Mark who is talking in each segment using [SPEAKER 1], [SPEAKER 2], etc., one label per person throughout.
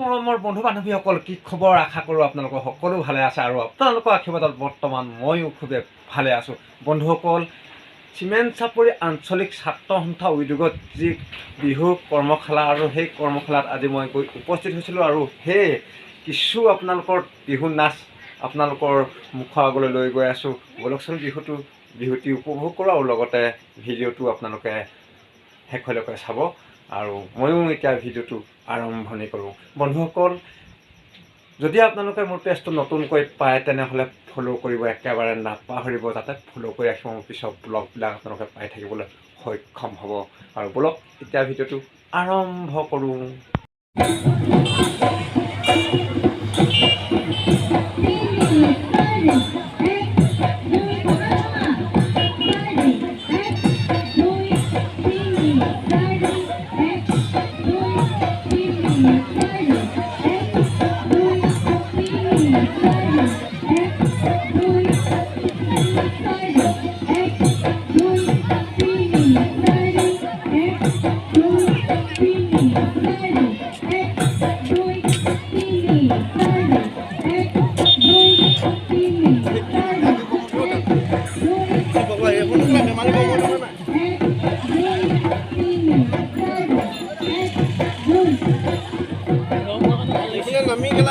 [SPEAKER 1] মৰমৰ বন্ধু বান্ধৱীসকল কি খবৰ? আশা কৰোঁ আপোনালোকৰ সকলো ভালে আছে আৰু আপোনালোকৰ আশীৰ্বাদত বৰ্তমান ময়ো খুবেই ভালে আছোঁ। বন্ধুসকল চিমেণ্ট চাপৰি আঞ্চলিক ছাত্ৰ সন্থা উদ্যোগত যি বিহু কৰ্মশালা আৰু সেই কৰ্মশালাত আজি মই গৈ উপস্থিত হৈছিলোঁ আৰু সেই কিছু আপোনালোকৰ বিহু নাচ আপোনালোকৰ মুখৰ আগলৈ লৈ গৈ আছোঁ। বলকচোন বিহুটো বিহুটি উপভোগ কৰোঁ আৰু লগতে ভিডিঅ'টো আপোনালোকে শেষলৈকে চাব। আৰু ময়ো এতিয়া ভিডিঅ'টো আৰম্ভণি কৰোঁ। বন্ধুসকল যদি আপোনালোকে মোৰ পেজটো নতুনকৈ পায় তেনেহ'লে ফ'ল' কৰিব একেবাৰে নাপাহৰিব যাতে ফ'ল' কৰি ৰাখিব মোৰ পিছত ব্লগবিলাক আপোনালোকে পাই থাকিবলৈ সক্ষম হ'ব। আৰু ব'লক এতিয়া ভিডিঅ'টো আৰম্ভ কৰোঁ।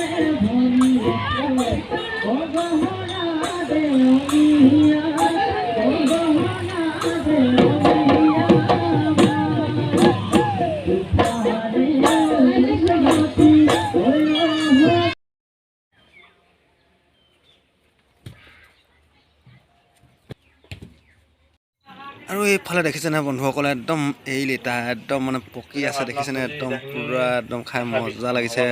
[SPEAKER 2] ইয়াত চাই আছে যে
[SPEAKER 3] আৰু এইফালে দেখিছেনে বন্ধুসকলে একদম এই লিটা একদম মানে পকি আছে দেখিছেনে একদম পূৰা একদম খাই মজা লাগিছে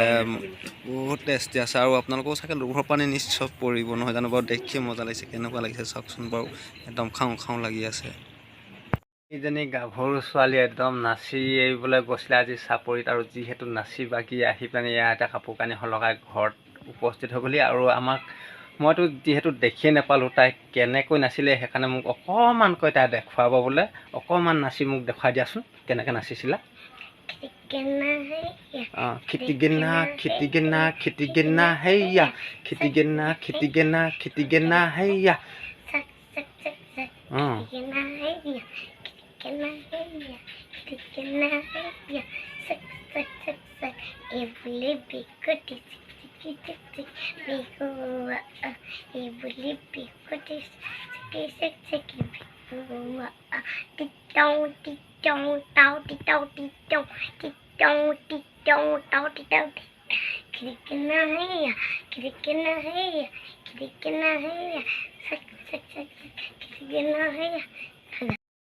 [SPEAKER 3] বহুত টেষ্টি আছে। আৰু আপোনালোকেও চাগে লোভৰ পানী নিশ্চয় পৰিব নহয় জানো বাৰু দেখি মজা লাগিছে কেনেকুৱা লাগিছে চাওকচোন বাৰু একদম খাওঁ খাওঁ লাগি আছে।
[SPEAKER 1] এইজনী গাভৰু ছোৱালী একদম নাচি এইবলৈ গৈছিলে আজি চাপৰিত আৰু যিহেতু নাচি বাগি আহি পেলাই ইয়াতে কাপোৰ কানি সলকাই ঘৰত উপস্থিত হৈ গ'লি আৰু আমাক মইতো যিহেতু দেখিয়ে নাপালোঁ তাই কেনেকৈ নাছিলে সেইকাৰণে মোক অকণমানকৈ তাই দেখুৱাব বোলে। অকণমান নাচি মোক দেখুৱাই দিয়াচোন কেনেকৈ নাচিছিলা? অঁ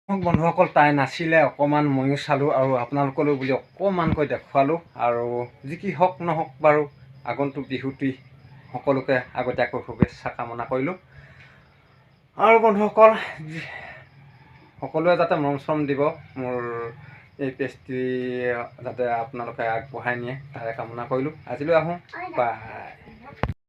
[SPEAKER 1] মোক বন্ধুসকল তাই নাচিলে অকণমান ময়ো চালোঁ আৰু আপোনালোকলৈ বুলি অকণমানকৈ দেখুৱালোঁ আৰু যি কি হওক নহওক বাৰু আগন্তুক বিহুটি সকলোকে আগতীয়াকৈ শুভেচ্ছা কামনা কৰিলোঁ। আৰু বন্ধুসকল সকলোৱে যাতে মৰম চৰম দিব মোৰ এই পেজটি যাতে আপোনালোকে আগবঢ়াই নিয়ে তাৰে কামনা কৰিলোঁ। আজিলৈ আহোঁ। বাই